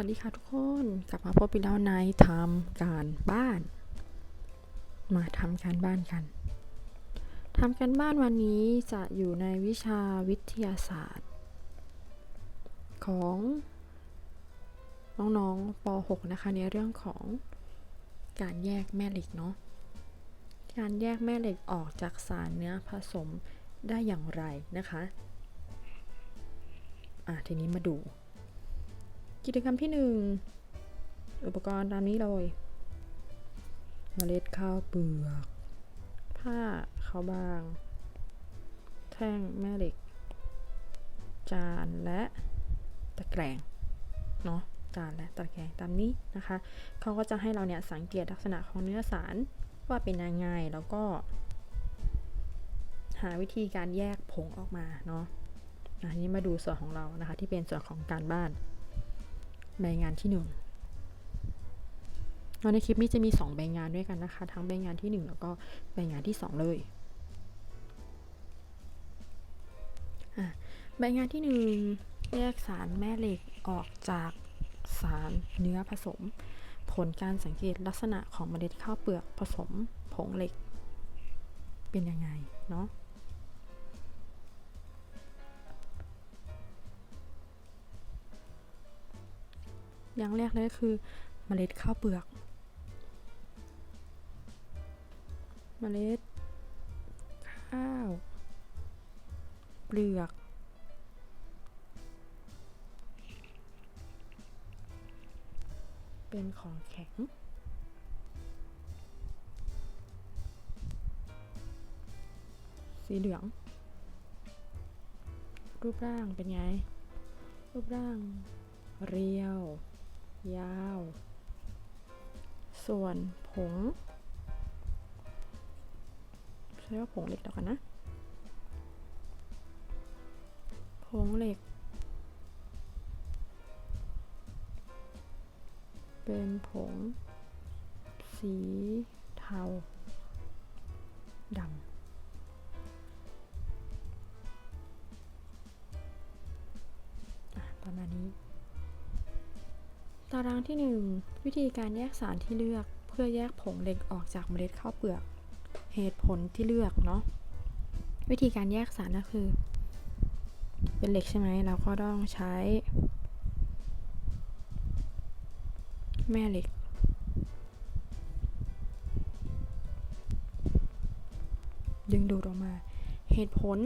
วัสดีค่ะทุกคนกลับมาพบกันแล้วในทำการบ้าน มาทำการบ้านกันทำการบ้านวันนี้จะอยู่ในวิชาวิทยาศาสตร์ ของน้องๆป .6 นะคะในเรื่องของการแยกแม่เหล็กเนาะการแยกแม่เหล็กออกจากสารเนื้อผสมได้อย่างไรนะคะ อะทีนี้มาดู กิจกรรมที่หนึ่งอุปกรณ์ตามนี้เลยเมล็ดข้าวเปลือก ผ้าขาวบาง แท่งแม่เหล็ก จานและตะแกรงเนาะจานและตะแกรงตามนี้นะคะเขาก็จะให้เราเนี่ยสังเกตลักษณะของเนื้อสารว่าเป็นยังไงแล้วก็ หาวิธีการแยกผงออกมาเนาะอันนี้มาดูส่วนของเรานะคะ ที่เป็นส่วนของการบ้าน ใบงานที่หนึ่งในคลิปนี้จะมี 2 ใบงานด้วยกันนะคะ ทั้งใบงานที่ 1 แล้วก็ใบงานที่ 2 เลยใบงานที่ 1 แยกสารแม่เหล็กออกจากสารเนื้อผสม ผลการสังเกตลักษณะของเมล็ดข้าวเปลือกผสมผงเหล็ก เป็นยังไงเนาะ อย่างแรกเลยก็คือเมล็ดข้าวเปลือก เมล็ดข้าว เปลือก เป็นของแข็งสีเหลือง รูปร่างเป็นไง รูปร่างเรียว ยาว ส่วนผงใช้ว่าผงเหล็กแล้วกันนะ ผงเหล็ก เป็นผง สีเทาดำประมาณนี้ ตารางที่ 1 วิธีการแยกสารที่เลือกเพื่อแยกผงเหล็กออกจากเมล็ดข้าวเปลือก เหตุผลที่เลือกเนาะวิธีการแยกสารก็คือ เป็นเหล็กใช่ไหมเราก็ต้องใช้ แม่เหล็ก ดึงดูดออกมา เหตุผล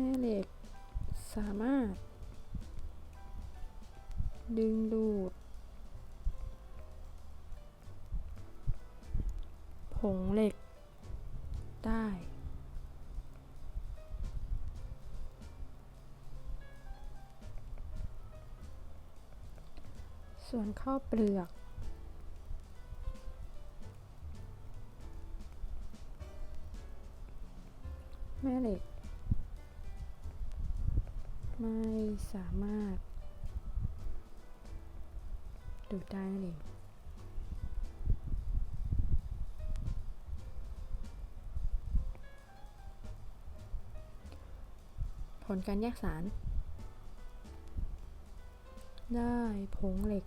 แม่เหล็กสามารถ ดึงดูด ผงเหล็ก ได้ ส่วนข้าวเปลือก สามารถ ดูดได้นั่นเองผลการแยกสาร ได้ผงเหล็ก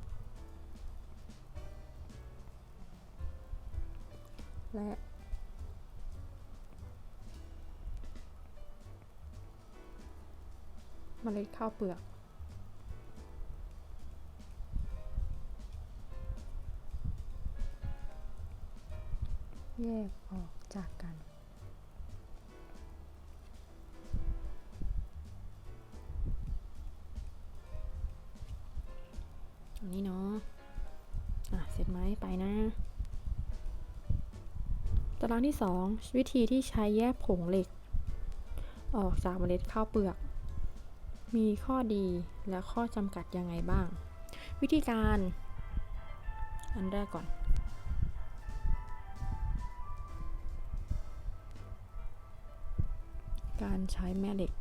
และ เมล็ดข้าวเปลือก แยกออกจากกันอันนี้เนาะอะ เสร็จไหมไปนะ ตารางที่ 2 วิธีที่ใช้แยกผงเหล็ก ออกจากเมล็ดข้าวเปลือก มีข้อดีและข้อจำกัดยังไงบ้าง วิธีการ อันแรกก่อน การใช้แม่เหล็ก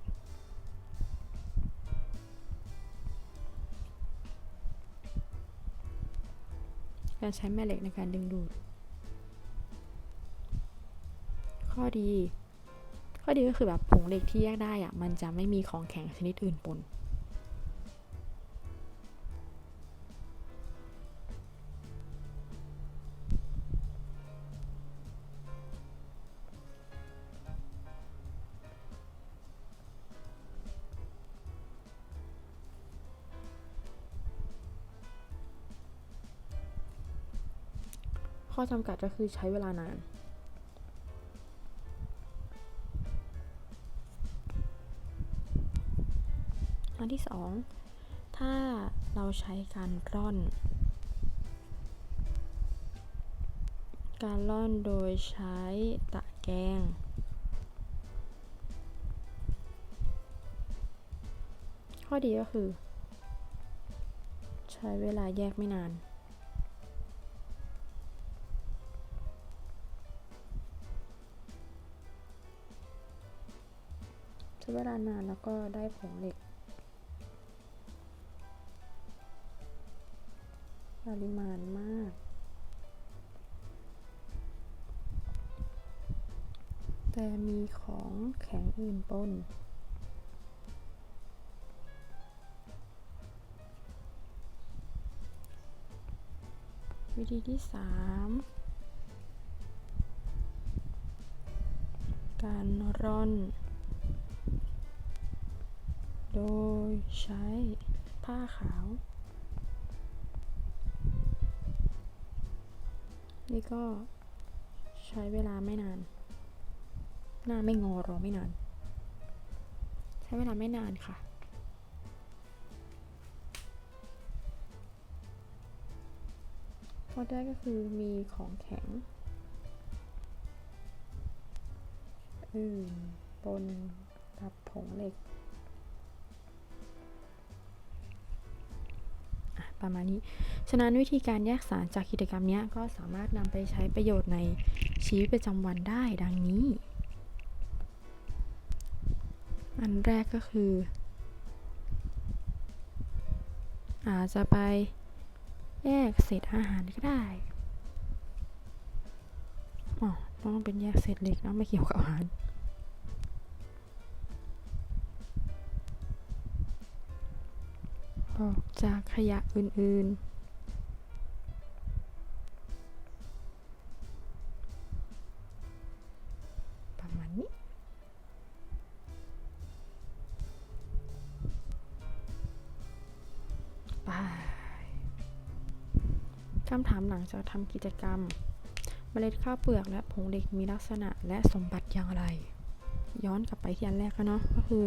การใช้แม่เหล็กในการดึงดูด ข้อดี ข้อดีก็คือแบบผงเหล็กที่แยกได้อะมันจะไม่มีของแข็งชนิดอื่นปนข้อจำกัดก็คือใช้เวลานาน อันที่สองถ้าเราใช้การร่อน การร่อนโดยใช้ตะแกรงข้อดีก็คือ ใช้เวลาแยกไม่นานใช้เวลานานแล้วก็ได้ผงเหล็ก ริมาณมาก แต่มีของแข็งอื่นปนวิธีที่ 3 การร่อน โดยใช้ผ้าขาว นี่ก็ใช้เวลาไม่นาน หน้าไม่งอรอไม่นาน ใช้เวลาไม่นานค่ะข้อแรกก็คือมีของแข็งอื่นปนกับผงเหล็ก ประมาณนี้ ฉะนั้นวิธีการแยกสารจากกิจกรรมนี้ก็สามารถนำไปใช้ประโยชน์ในชีวิตประจำวันได้ดังนี้ อันแรกก็คือ อาจจะไปแยกเศษอาหารก็ได้อ๋อต้องเป็นแยกเศษเหล็กเนะไม่เกี่ยวกับอาหาร ออกจากขยะอื่นๆประมาณนี้ไปคำถามหลังจากทำกิจกรรม เมล็ดข้าวเปลือกและผงเหล็กมีลักษณะและสมบัติอย่างไร ย้อนกลับไปที่อันแรกแล้วเนาะก็คือ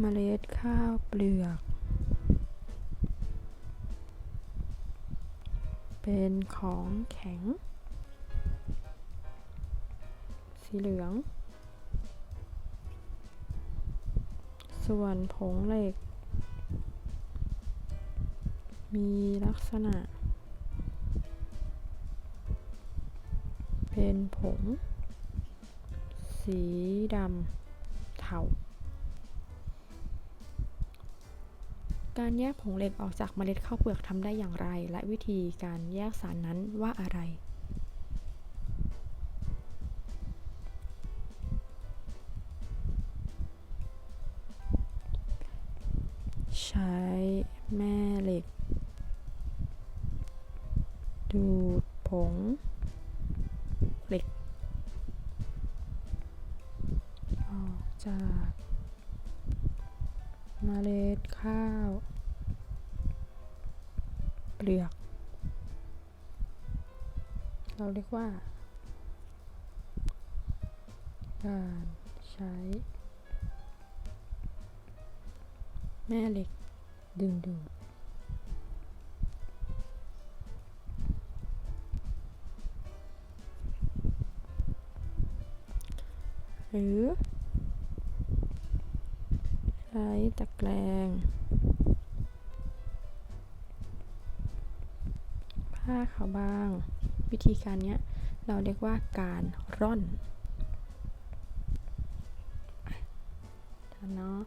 เมล็ดข้าวเปลือก เป็นของแข็ง สีเหลือง ส่วนผงเหล็ก มีลักษณะ เป็นผง สีดำเทา การแยกผงเหล็กออกจากเมล็ดข้าวเปลือกทำได้อย่างไร และวิธีการแยกสารนั้นว่าอะไร เราเรียกว่า การใช้ แม่เหล็กดึงดูดหรือใช้ตะแกรงผ้าขาวบาง วิธีการนี้เราเรียกว่าการร่อนเนาะ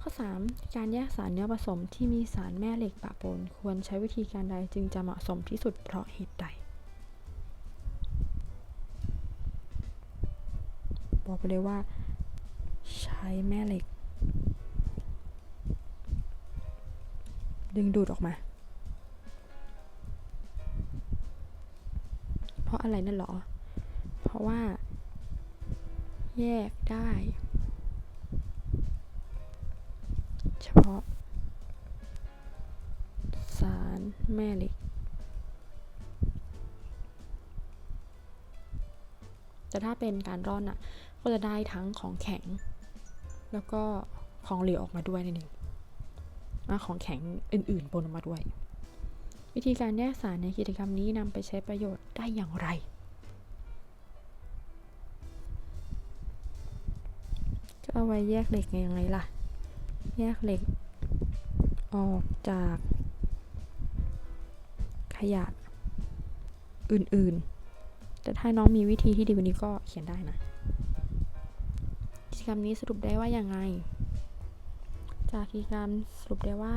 ข้อ 3. การแยกสารเนื้อผสมที่มีสารแม่เหล็กปะปน ควรใช้วิธีการใดจึงจะเหมาะสมที่สุดเพราะเหตุใดบอกไปเลยว่า ใช้แม่เหล็ก ดึงดูดออกมาะอะไรนั่นหรอ เพราะว่า แยกได้ เฉพาะ สารแม่เหล็ก แต่ถ้าเป็นการร่อนอะ ก็จะได้ทั้งของแข็ง แล้วก็ของเหลวออกมาด้วยนั่นเองของแข็งอื่นๆปนออกมาด้วย วิธีการแยกสารในกิจกรรมนี้นำไปใช้ประโยชน์ได้อย่างไรก็เอาไว้แยกเหล็กยังไงล่ะ แยกเหล็ก ออกจาก ขยะอื่นๆ แต่ถ้าน้องมีวิธีที่ดีกว่านี้ก็เขียนได้นะ กิจกรรมนี้สรุปได้ว่ายังไง จากกิจกรรมสรุปได้ว่า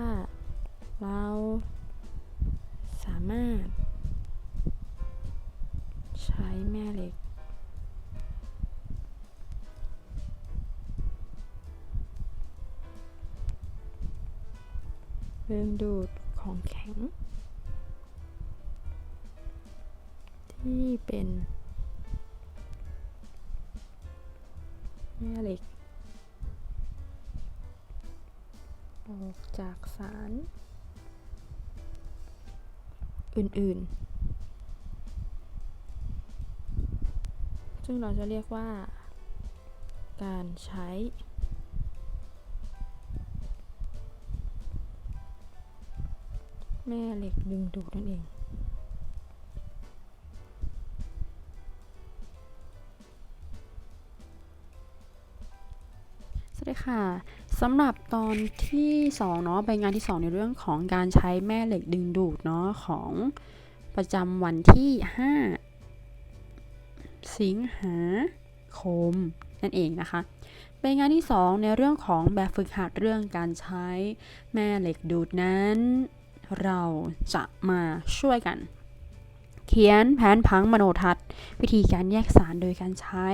เราามารถ ใช้แม่เหล็ก เรื่องดูดของแข็ง ที่เป็นแม่เหล็ก ออกจากสาร อื่นๆ ซึ่งเราจะเรียกว่า การใช้แม่เหล็กดึงดูดนั่นเอง สวัสดีค่ะ สำหรับตอนที่2เนาะใบงานที่ 2 ในเรื่องของการใช้แม่เหล็กดึงดูดเนาะของประจำวันที่ 5 สิงหาคมนั่นเองนะคะใบงานที่ 2 ในเรื่องของแบบฝึกหัดเรื่องการใช้แม่เหล็กดูดนั้น เราจะมาช่วยกัน เขียนแผนพังมโนทัศน์ วิธีการแยกสารโดยการใช้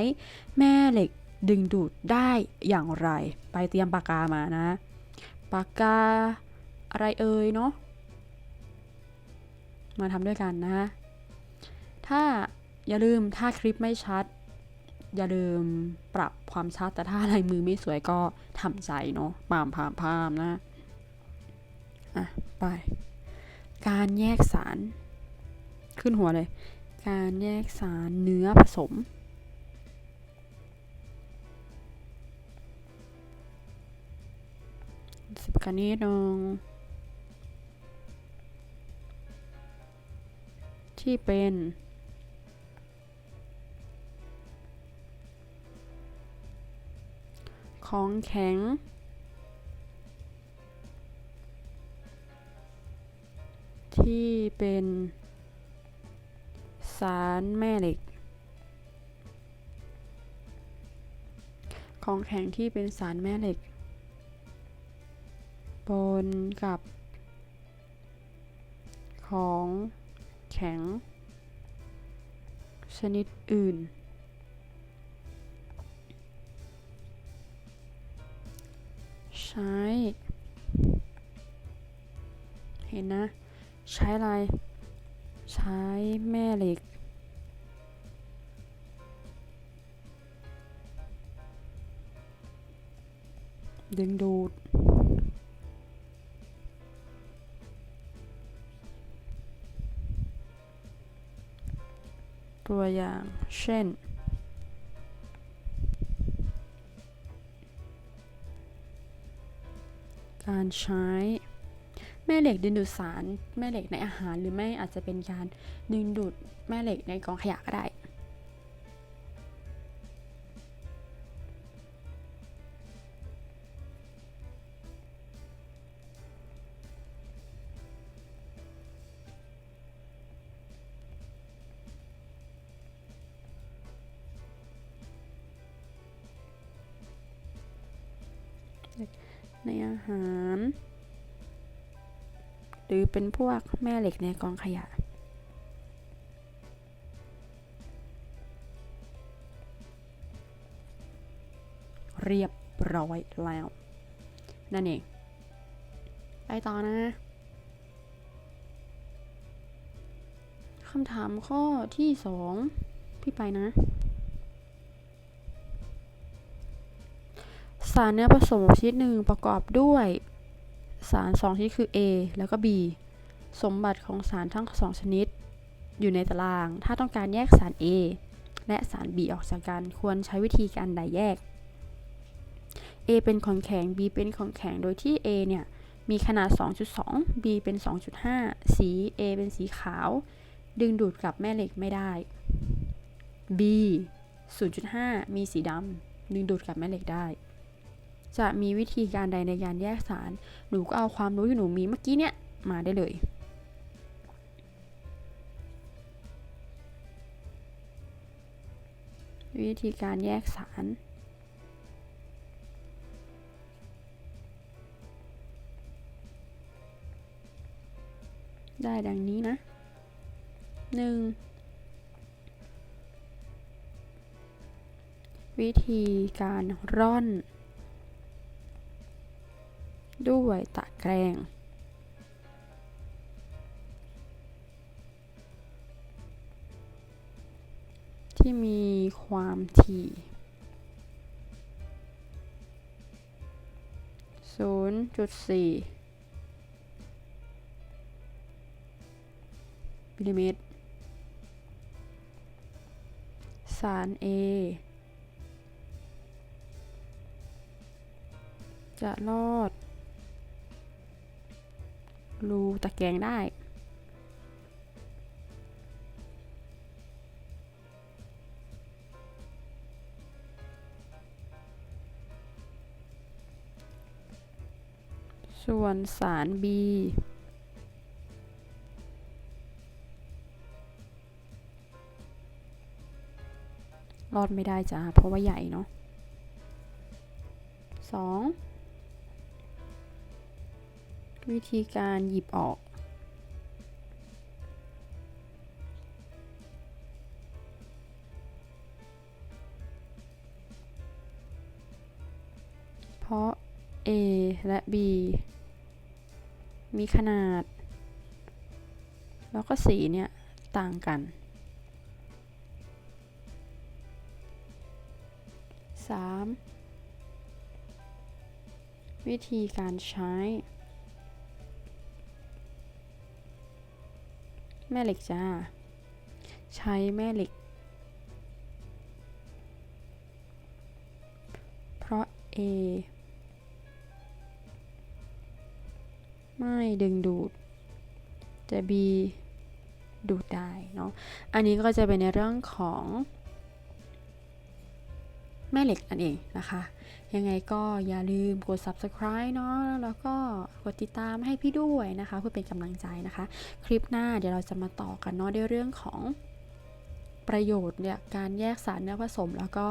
แม่เหล็ก ดึงดูดได้อย่างไร ไปเตรียมปากกามานะ ปากกาอะไรเอ่ยเนาะ มาทำด้วยกันนะ ถ้าอย่าลืมถ้าคลิปไม่ชัด อย่าลืมปรับความชัดแต่ถ้าลายมือไม่สวยก็ทำใจเนาะปามพามพามนะ อะ ไป การแยกสาร ขึ้นหัวเลย การแยกสารเนื้อผสม กันนิดนึงที่เป็นของแข็ง ที่เป็นสารแม่เหล็ก ของแข็งที่เป็นสารแม่เหล็ก ปนกับ ของแข็ง ชนิดอื่น ใช้ เห็นนะ ใช้อะไร ใช้แม่เหล็กดึงดูด ตัวอย่าง เช่น การใช้แม่เหล็กดึงดูดสาร แม่เหล็กในอาหารหรือไม่อาจจะเป็นการดึงดูดแม่เหล็กในกองขยะก็ได้ ในอาหาร หรือเป็นพวกแม่เหล็กในกองขยะ เรียบร้อยแล้ว นั่นเอง ไปต่อนะคำถามข้อที่สองพี่ไปนะารเนื้อผสมชนิดหนึ่งประกอบด้วย สารสองชนิดคือ A แล้วก็ B สมบัติของสารทั้งสองชนิด อยู่ในตาราง ถ้าต้องการแยกสาร A และสาร B ออกจากกันควรใช้วิธีการใดแยก A เป็นของแข็ง B เป็นของแข็ง โดยที่ A เนี่ย มีขนาด 2.2 B เป็น 2.5 สี A เป็นสีขาว ดึงดูดกับแม่เหล็กไม่ได้ B 0.5 มีสีดำดึงดูดกับแม่เหล็กได้ จะมีวิธีการใดในการแยกสาร หนูก็เอาความรู้ที่หนูมีเมื่อกี้เนี่ยมาได้เลย วิธีการแยกสารได้ดังนี้นะหนึ่งวิธีการร่อน ด้วยตะแกรงที่มีความถี่ 0.4มิลลิเมตร สาร A จะลอด รูตะแกรงได้ ส่วนสาร B รอดไม่ได้จ้าเพราะว่าใหญ่เนาะสอง วิธีการหยิบออก เพราะ A และ B มีขนาด แล้วก็สีเนี่ย ต่างกัน 3. วิธีการใช้ แม่เหล็กจ้า ใช้แม่เหล็ก เพราะ A ไม่ดึงดูดแต่ B ดูดได้เนาะ อันนี้ก็จะเป็นในเรื่องของ แม่เหล็กนั่นเองนะคะ ยังไงก็อย่าลืมกด subscribe เนาะแล้วก็กดติดตามให้พี่ด้วยนะคะ เพื่อเป็นกำลังใจนะคะ คลิปหน้าเดี๋ยวเราจะมาต่อกันเนาะด้วยเรื่องของประโยชน์เนี่ยการแยกสารเนื้อผสมแล้วก็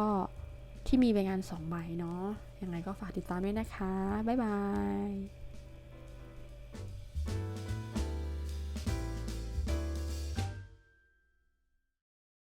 ที่มีใบงาน2ใบเนาะยังไงก็ฝากติดตามด้วยนะคะ บ๊ายบาย